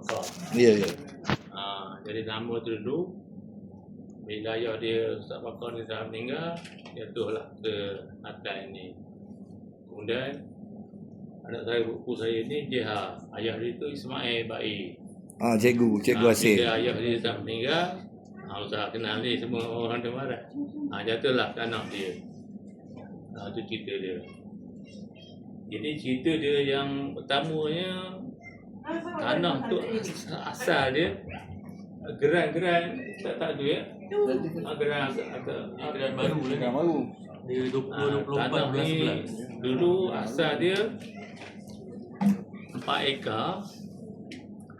Mekah. Ya, ya. Ha, jadi nama tu dulu bila ayah dia Ustaz Bakar ni dah meninggal, jatuhlah ke atas ni. Kemudian anak saya buku saya ni Jeha. Ayah dia tu Ismail Baik. Ah, cikgu, cikgu Ah, Asyik. Bila ayah dia dah meninggal, ha, Ustaz kenal ni semua orang di barat. Ha, jatuhlah ke anak dia. Ha, tu cerita dia. Jadi cerita dia yang pertamanya tanah tu asal dia geran-geran tak tak tu ya. Ha, geran atau geran baru lah. Yang baru. Dia 20 Ah, 24 tanah bulan ni 11. dulu asal dia 4 ekar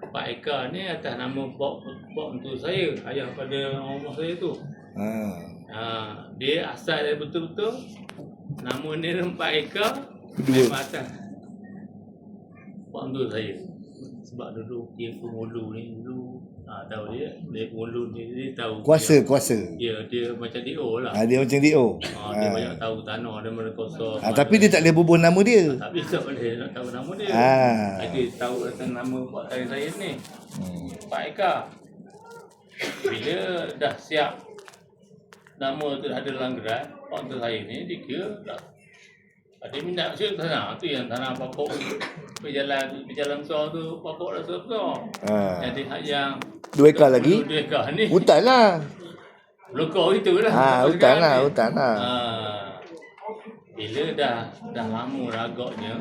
4 ekar ni atas nama pok pok untuk saya ayah pada rumah saya tu Ah. ha, dia asal dia betul-betul nama dia 4 ekar Dua. memang atas pok untuk saya sebab dulu dia pengulu ni dulu ha, tahu dia dia pengulu ni dia tahu Kuasa, kuasa. dia, dia macam DO lah Ah, dia macam DO. ha, dia banyak tahu tanah dia mana kosong Ah, tapi dia tak boleh bubuh nama dia. tapi tak boleh nak tahu nama dia. Ah. Ada tahu tentang nama buat saya saya ni. Hmm. Pak Eka. Bila dah siap nama tu ada dalam gerak, pak saya ni dia dah ada minat ke sana tu yang tanah pokok berjalan berjalan besar tu pokok dah besar. Ah. Jadi hak yang Dua ekar lagi. Dua ekar ni. Hutan lah. Lokal itu lah. Ah, Lokal hutan lah, ni. hutan lah. Ah, bila dah dah lama ragaknya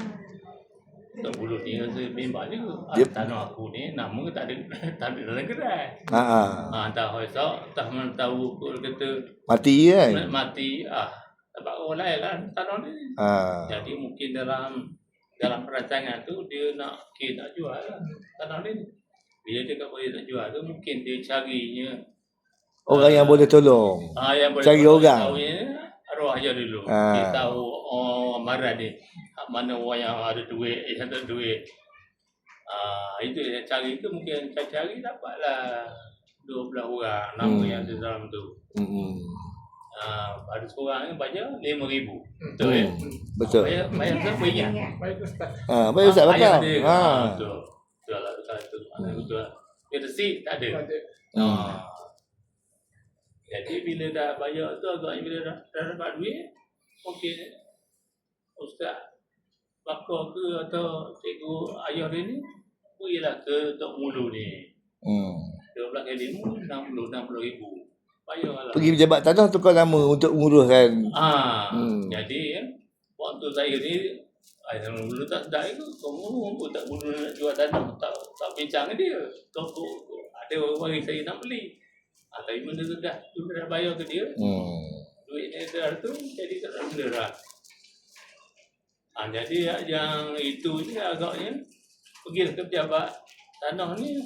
tak bulu ni rasa bimbang juga. Ah, Yep. Tanah aku ni nama tak ada tak ada dalam gerai. Ha ah. Ha, tak esok tak mana tahu kau kata Mati kan? mati ah sebab orang lain lah tanah ni. Ah. Jadi mungkin dalam dalam perancangan tu dia nak okay, nak jual lah tanah ni. Bila dia kata dia nak jual tu mungkin dia carinya Orang yang boleh tolong. Ah, yang boleh Cari tahu orang. tahu arwah aja dulu. Ah. Dia tahu orang marah hak Mana orang yang ada duit, yang tak ada duit. Ah, itu yang cari tu mungkin cari-cari dapatlah 12 orang nama Hmm. yang ada dalam tu. Hmm. Ah, ada seorang ni bayar RM5,000. Betul ya? Hmm. Betul. Bayar, bayar siapa ingat? Ah, baik Ustaz Ah, ayah Bakar. dia. Ha. Ah, betul. Betul lah, betul tu. Ah, betul lah. Dia receipt tak ada. Ah. Jadi bila dah bayar tu agaknya bila dah, dah dapat duit, mungkin ustaz bakar ke atau cikgu ayah dia ni pergilah ke Tok Mulu ni. Hmm. 12 kali mu 60 60 ribu. Bayarlah. Pergi pejabat tanah tukar nama untuk menguruskan. Ah, Hmm. jadi ya, waktu saya ni Ayah dulu tak sedar itu, kamu pun tak dulu nak jual tanah, tak tak bincang dia. Kau, kau, kau ada orang bagi saya nak beli. Ah, tapi benda tu dah, tu dah bayar ke dia, Hmm. duit ni dah tu, jadi tak benda dah. Ah, jadi ya, yang itu je agaknya, pergi ke pejabat tanah ni,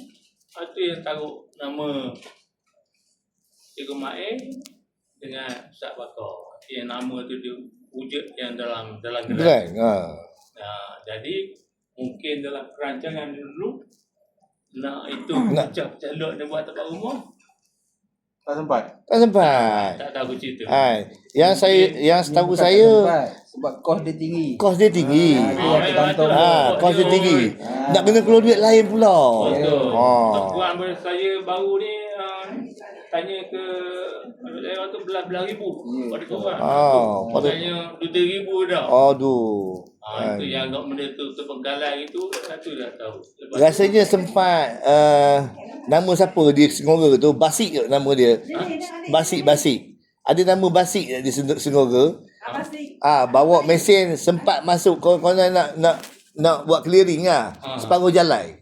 itu yang taruh nama Cikgu Ma'in dengan Ustaz Bakar. Yang nama tu dia wujud yang dalam dalam gerak. Kan? Ha. Nah, jadi mungkin dalam perancangan dulu nak itu Nak. pecah-pecah lot dia buat tempat rumah Tak sempat. Tak sempat. tak tahu cerita. Ha. Yang saya yang setahu saya sempat. Sebab kos dia tinggi. kos dia tinggi. Ah, dia ada kantong. Ha, kos dia tinggi. Nak kena keluar duit lain pula. Betul. Oh. Tuan saya baru ni tanya ke saya waktu belas-belas ribu Ya. pada tuan. Oh, pada- Katanya dua ribu dah. Aduh. Ah, itu yang agak benda tu terbengkalai itu satu dah tahu. Lepas tu- Rasanya sempat uh, nama siapa di Senggora tu Basik ke nama dia? Basik Basik. Ada nama Basik di Seng- Senggora. Ah bawa mesin sempat masuk kau kau nak nak nak buat clearing lah. Ah. Separuh jalan.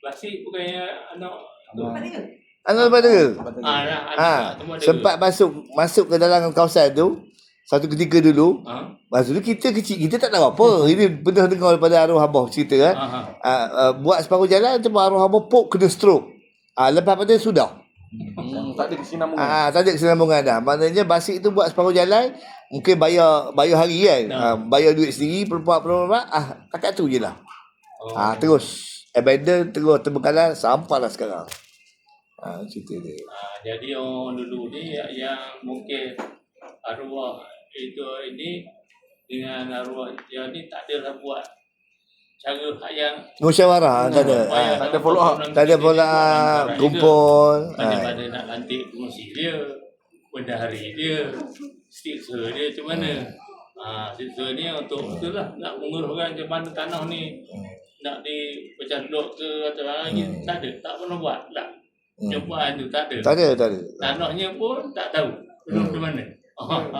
Basik bukannya anak tu. Anak? Ah, anak, anak, Ha, sempat masuk masuk ke dalam kawasan tu. Satu ketika dulu. Ha? masa tu kita kecil, kita tak tahu apa. Ini pernah dengar daripada arwah abah cerita kan. Ha, ha. Uh, uh, buat separuh jalan, tu arwah abah pok kena stroke. Ah lepas pada sudah. Hmm, tak ada kesinambungan. Ah, tak ada kesinambungan dah. Maknanya basik tu buat separuh jalan, mungkin bayar bayar hari kan. Nah. Ah, bayar duit sendiri perempuan perempuan ah takat tu je lah. Oh. Ah terus abandon terus terbekalan sampailah sekarang. Ah cerita dia. Ah, jadi orang dulu ni yang, mungkin arwah itu ini dengan arwah yang ni tak adalah buat cara hak yang Musyawarah tak ada. Ah, tak ada follow up. tak ada bola kumpul. Ah. Pada-pada nak lantik fungsi dia, bendahari dia, stiksa dia macam mana. Ha, stiksa ni untuk tu lah, nak menguruskan macam mana tanah ni nak dipecah duduk ke atau apa ni, Hmm. tak ada, tak pernah buat lah. Hmm. Percubaan tu tak ada. Tak ada, tak ada. Tanahnya pun tak tahu Hmm. di mana.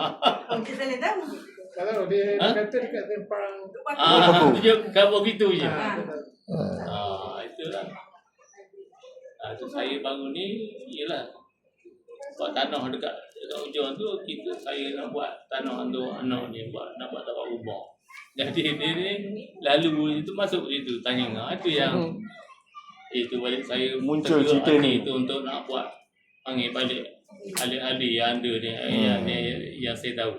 Kalau dia Ha? kata dekat tempang Ah, tu je kabur gitu je. Ah. Ah, itulah. Ah, tu saya bangun ni ialah buat tanah dekat dekat hujung tu kita saya nak buat tanah untuk anak ni buat nak buat tempat rumah. Jadi dia ni lalu itu masuk itu tanya ah, itu yang itu balik saya Muncul cerita ni. itu untuk nak buat panggil balik ahli-ahli yang ada ni yang, yang, yang saya tahu.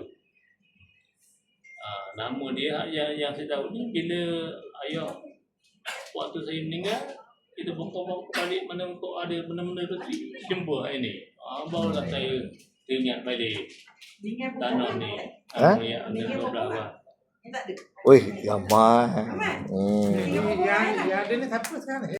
Ah, nama dia yang yang saya tahu ni bila ayah waktu saya meninggal kita bongkar balik mana untuk ada benda-benda tu jumpa hari ni. Ah, barulah saya teringat balik tanah ni. Ha? Yang ada dua bang. Wih, ramai. Hmm. yang yang ada ni siapa sekarang?